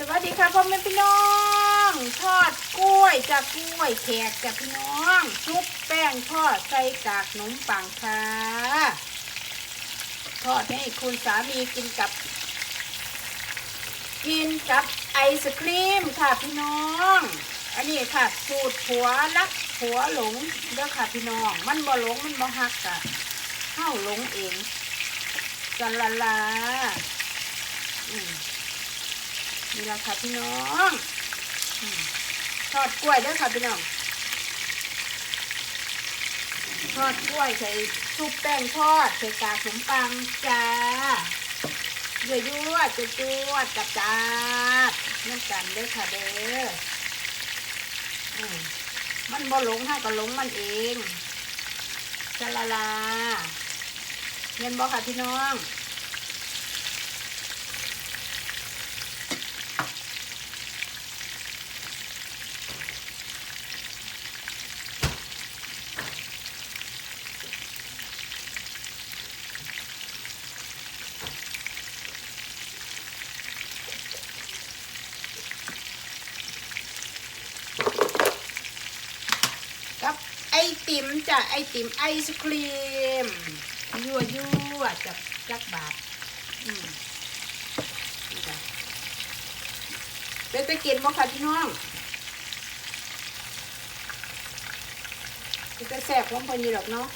สวัสดีค่ะพ่อแม่พี่น้อง ทอดกล้วยจากกล้วยแขกจากพี่น้องชุบแป้งทอดใส่กากขนมปังค่ะทอดให้คุณสามีกินกับ กินกับไอศครีมค่ะพี่น้อง อันนี้ค่ะ สูตรผัวรักผัวหลงเด้อค่ะพี่น้อง มันบ่หลงมันบ่ฮักกะเข้าหลงเองจันละลาอืม นี่แหละค่ะพี่น้องทอดกล้วยด้วยค่ะพี่น้องทอดกล้วยใส่ซุปแป้งทอดใส่กากขนมปังจ้าเยอะยั่วจะจวดจับจ้าดน้ำกันด้อค่ะเด้อมันบ่หลงให้ก็หลงมันเองจะละลาเงินบ่ค่ะพี่น้อง กับไอ ติมจ้ะไอติมไอศครีม ยั่วยั่วจับจักบาทอืมนี่จ้ะเป็นไปกินบ่ค่ะพี่น้องจะแสบของคนอยู่หรอกเนาะ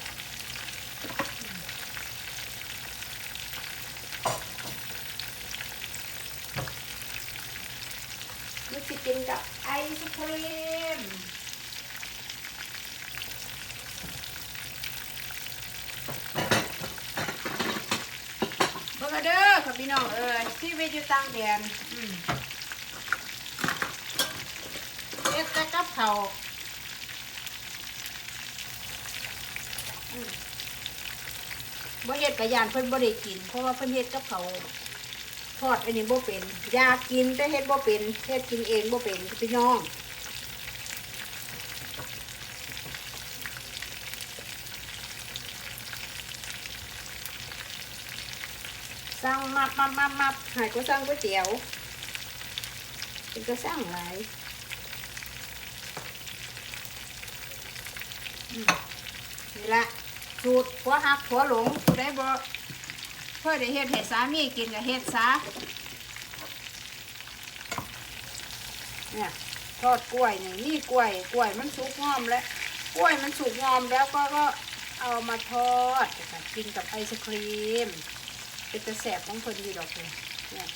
นี่จะกินกับไอศครีม เบิ่งเอาเด้อค่ะ พี่น้องเอ้ยที่เวทอยู่ต่างแดนอืมเอ็ดแต่กับเขาบ่เฮ็ดกะยานเพิ่นบ่ได้กิน เพราะว่าเพิ่นเฮ็ดกับเขาทอดอันนี้บ่เป็น อยากกินแต่เฮ็ดบ่เป็นเฮ็ดกินเองบ่เป็นพี่น้อง สั่งมับมับมับมับหายก็สั่งก๋วยเตี๋ยวเป็นก็สั่งหลายนี่ละสูตรผัวหักผัวหลงผู้ได้บ่เพื่อได้เฮ็ดให้สามีกินก็เฮ็ดซะเนี่ยทอดกล้วยนี่นี่กล้วย กล้วยมันสุกงอมแล้ว กล้วยมันสุกงอมแล้วก็ก็เอามาทอดกินกับไอศครีม เป็นตะแสบของคนดีดอกเลยเนี่ย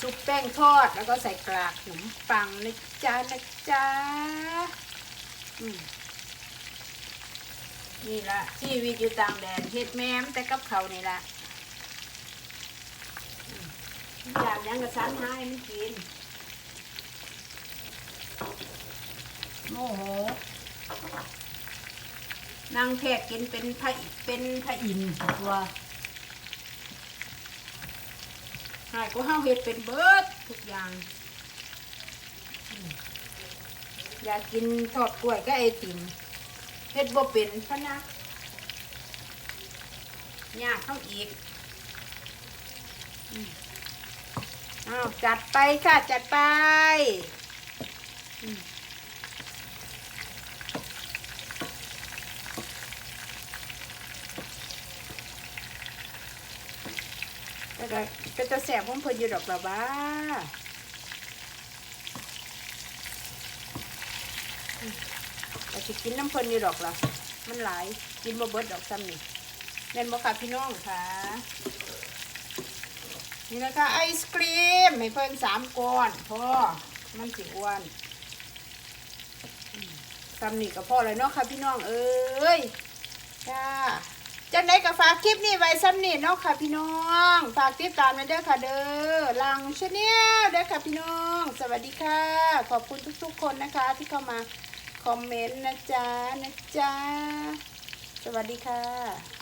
ซุปแป้งทอดแล้วก็ใส่กรากขนมปังนะจ๊ะนะจ๊ะนี่ละที่วิวอยู่ต่างแดนเฮ็ดแม่มแต่กับเขานี่ละอยากยังกระซันให้มันกินโมโหนางแพทย์กินเป็นพระเป็นพระอินทร์ตัว หายก็ห้าเห็ดเป็นเบิดทุกอย่าง อยากกินทอดกล้วยก็ไอติมเห็ดบ่เป็นพะนะยากเข้าอีกอ้าวจัดไปค่ะจัดไปอืมแต่ ก็เป็นตะแสบของเพิ่นอยู่ดอกละบ้าอืมแต่สิกินน้ำเพิ่นอยู่ดอกละมันหลายกินบ่เบิดดอกซ้ำนี่แม่นบ่ค่ะพี่น้องค่ะนี่นะคะไอศครีมให้เพิ่นสามก้อนพอมันสิอ้วนอืมซ้ำนี่ก็พอเลยเนาะค่ะพี่น้องเอ้ยจ้า จังไดก็ฝากคลิปนี้ไว้ซ้ำนี่เนาะค่ะพี่น้อง ฝากติดตามกันเด้อค่ะเด้อลังชาแนลเด้อค่ะพี่น้อง สวัสดีค่ะ ขอบคุณทุกๆ คนนะคะ ที่เข้ามาคอมเมนต์นะจ๊ะนะจ๊ะสวัสดีค่ะ